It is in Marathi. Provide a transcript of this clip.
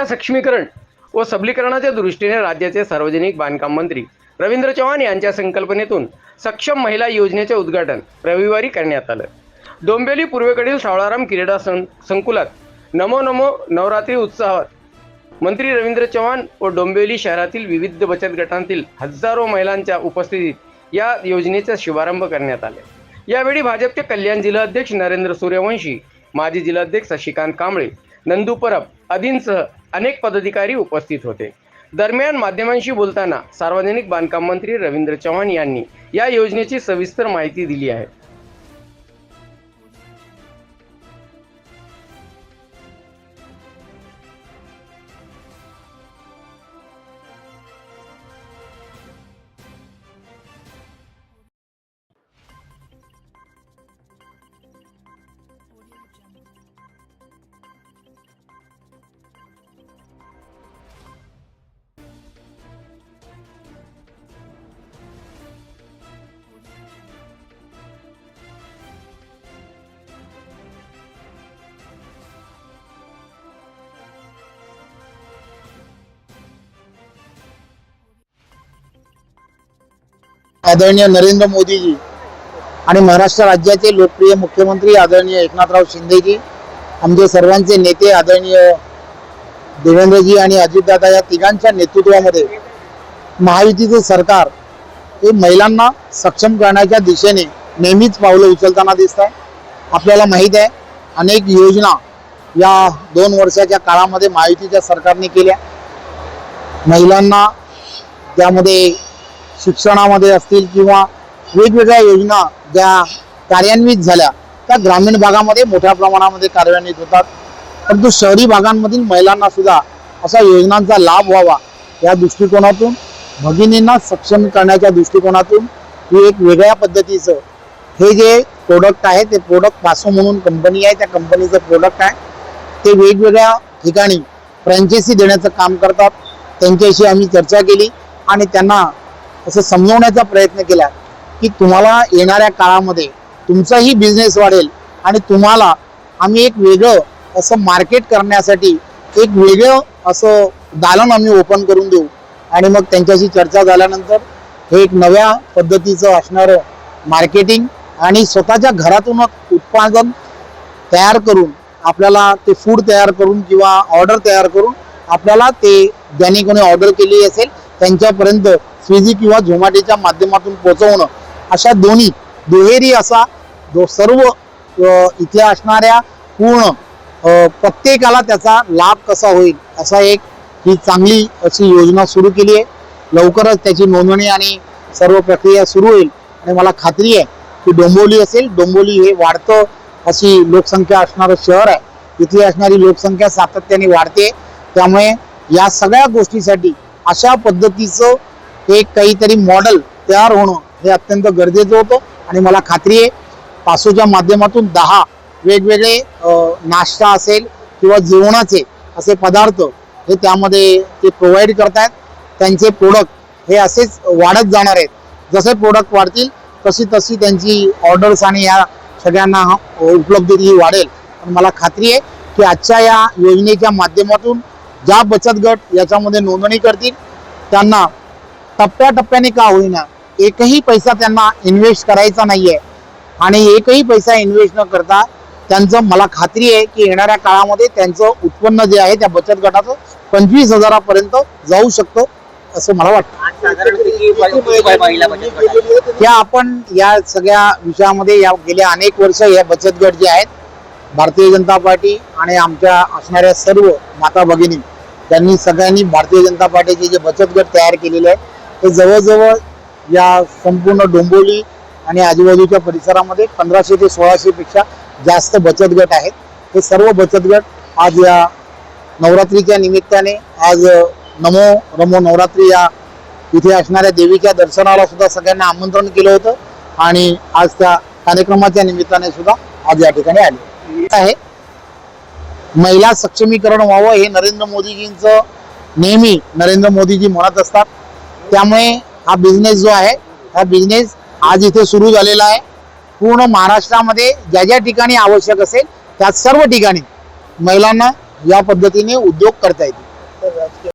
महिला सक्षमीकरण व सबलीकरणाच्या दृष्टीने राज्याचे सार्वजनिक बांधकाम मंत्री रवींद्र चव्हाण यांच्या संकल्पनेतून सक्षम महिला योजनेचे उद्घाटन रविवारी करण्यात आलं. डोंबिवली पूर्वेकडील सावळाराम क्रीडा सं संकुलात नमो नमो नवरात्री उत्सवात मंत्री रवींद्र चव्हाण व डोंबिवली शहरातील विविध बचत गटांतील हजारो महिलांच्या उपस्थितीत या योजनेचा शुभारंभ करण्यात आले. यावेळी भाजपचे कल्याण जिल्हाध्यक्ष नरेंद्र सूर्यवंशी माजी जिल्हाध्यक्ष शशिकांत कांबळे नंदू परब आदींसह अनेक पदाधिकारी उपस्थित होते. दरम्यान माध्यमांशी बोलताना सार्वजनिक बांधकाम मंत्री रवींद्र चव्हाण यांनी या योजनेची सविस्तर माहिती दिली आहे. आदरणीय नरेंद्र मोदीजी आणि महाराष्ट्र राज्याचे लोकप्रिय मुख्यमंत्री आदरणीय एकनाथराव शिंदेजी आमचे सर्वांचे नेते आदरणीय देवेंद्रजी आणि अजितदादा या तिघांच्या नेतृत्वामध्ये महायुतीचे सरकार हे महिलांना सक्षम करण्याच्या दिशेने नेहमीच पावलं उचलताना दिसत आहे. आपल्याला माहीत आहे अनेक योजना या दोन वर्षाच्या काळामध्ये महायुतीच्या सरकारने केल्या. महिलांना त्यामध्ये शिक्षणामध्ये असतील किंवा वेगवेगळ्या योजना ज्या कार्यान्वित झाल्या त्या ग्रामीण भागामध्ये मोठ्या प्रमाणामध्ये कार्यान्वित होतात. परंतु शहरी भागांमधील महिलांना सुद्धा अशा योजनांचा लाभ व्हावा या दृष्टिकोनातून भगिनींना सक्षम करण्याच्या दृष्टिकोनातून ही एक वेगळ्या पद्धतीचं हे जे प्रोडक्ट आहे ते प्रोडक्ट पासो म्हणून कंपनी आहे त्या कंपनीचं प्रोडक्ट आहे. ते वेगवेगळ्या ठिकाणी फ्रँचायसी देण्याचं काम करतात. त्यांच्याशी आम्ही चर्चा केली आणि त्यांना असं समजवण्याचा प्रयत्न केला की तुम्हाला येणाऱ्या काळामध्ये तुमचाही बिझनेस वाढेल आणि तुम्हाला आम्ही एक वेगळं असं मार्केट करण्यासाठी एक वेगळं असं दालन आम्ही ओपन करून देऊ. आणि मग त्यांच्याशी चर्चा झाल्यानंतर हे एक नव्या पद्धतीचं असणारं मार्केटिंग आणि स्वतःच्या घरातूनच उत्पादन तयार करून आपल्याला ते फूड तयार करून किंवा ऑर्डर तयार करून आपल्याला ते ज्यांनी कोणी ऑर्डर केली असेल त्यांच्यापर्यंत स्विगी किंवा झोमॅटोच्या माध्यमातून पोहोचवणं अशा दोन्ही दुहेरी असा जो सर्व इथे असणाऱ्या पूर्ण प्रत्येकाला त्याचा लाभ कसा होईल असा एक ही चांगली अशी योजना सुरू केली आहे. लवकरच त्याची नोंदणी आणि सर्व प्रक्रिया सुरू होईल. आणि मला खात्री आहे की डोंबोली असेल डोंबोली हे वाढतं अशी लोकसंख्या असणारं शहर आहे. इथली असणारी लोकसंख्या सातत्याने वाढते. त्यामुळे या सगळ्या गोष्टीसाठी अशा पद्धतीचं एक काहीतरी मॉडेल तयार होणं हे अत्यंत गरजेचं होतं. आणि मला खात्री आहे पासोच्या माध्यमातून दहा वेगवेगळे नाश्ता असेल किंवा जेवणाचे असे पदार्थ हे त्यामध्ये ते प्रोव्हाइड करतायत. त्यांचे प्रोडक्ट हे असेच वाढत जाणार आहेत. जसे प्रोडक्ट वाढतील तशी तशी त्यांची ऑर्डर्स आणि या सगळ्यांना उपलब्धी ही वाढेल. पण मला खात्री आहे की आजच्या या योजनेच्या माध्यमातून ज्या बचत गट याच्यामध्ये नोंदणी करतील त्यांना टप्प्याटप्प्याने का होईना. एकही पैसा त्यांना इन्व्हेस्ट करायचा नाहीये. आणि एकही पैसा इन्व्हेस्ट न करता त्यांचं मला खात्री आहे की येणाऱ्या काळामध्ये त्यांचं उत्पन्न जे आहे त्या बचत गटाचं पंचवीस हजारापर्यंत जाऊ शकतं असं मला वाटतं. या आपण या सगळ्या विषयामध्ये या गेल्या अनेक वर्ष या बचत गट जे आहेत भारतीय जनता पार्टी आणि आमच्या असणाऱ्या सर्व माता भगिनी त्यांनी सगळ्यांनी भारतीय जनता पार्टीचे जे बचत गट तयार केलेले आहेत हे जवळजवळ या संपूर्ण डोंबोली आणि आजूबाजूच्या परिसरामध्ये पंधराशे ते सोळाशे पेक्षा जास्त बचत गट आहेत. हे सर्व बचत गट आज या नवरात्रीच्या निमित्ताने आज नमो रमो नवरात्री या इथे असणाऱ्या देवीच्या दर्शनाला सुद्धा सगळ्यांना आमंत्रण केलं होतं आणि आज त्या कार्यक्रमाच्या निमित्ताने सुद्धा आज या ठिकाणी आले. आहे महिला सक्षमीकरण व्हावं हे नरेंद्र मोदीजींचं नेहमी नरेंद्र मोदीजी म्हणत असतात. त्यामुळे हा बिझनेस जो आहे हा बिझनेस आज इथे सुरू झालेला आहे. पूर्ण महाराष्ट्रामध्ये ज्या ज्या ठिकाणी आवश्यक असेल त्या सर्व ठिकाणी महिलांना या पद्धतीने उद्योग करता येतील.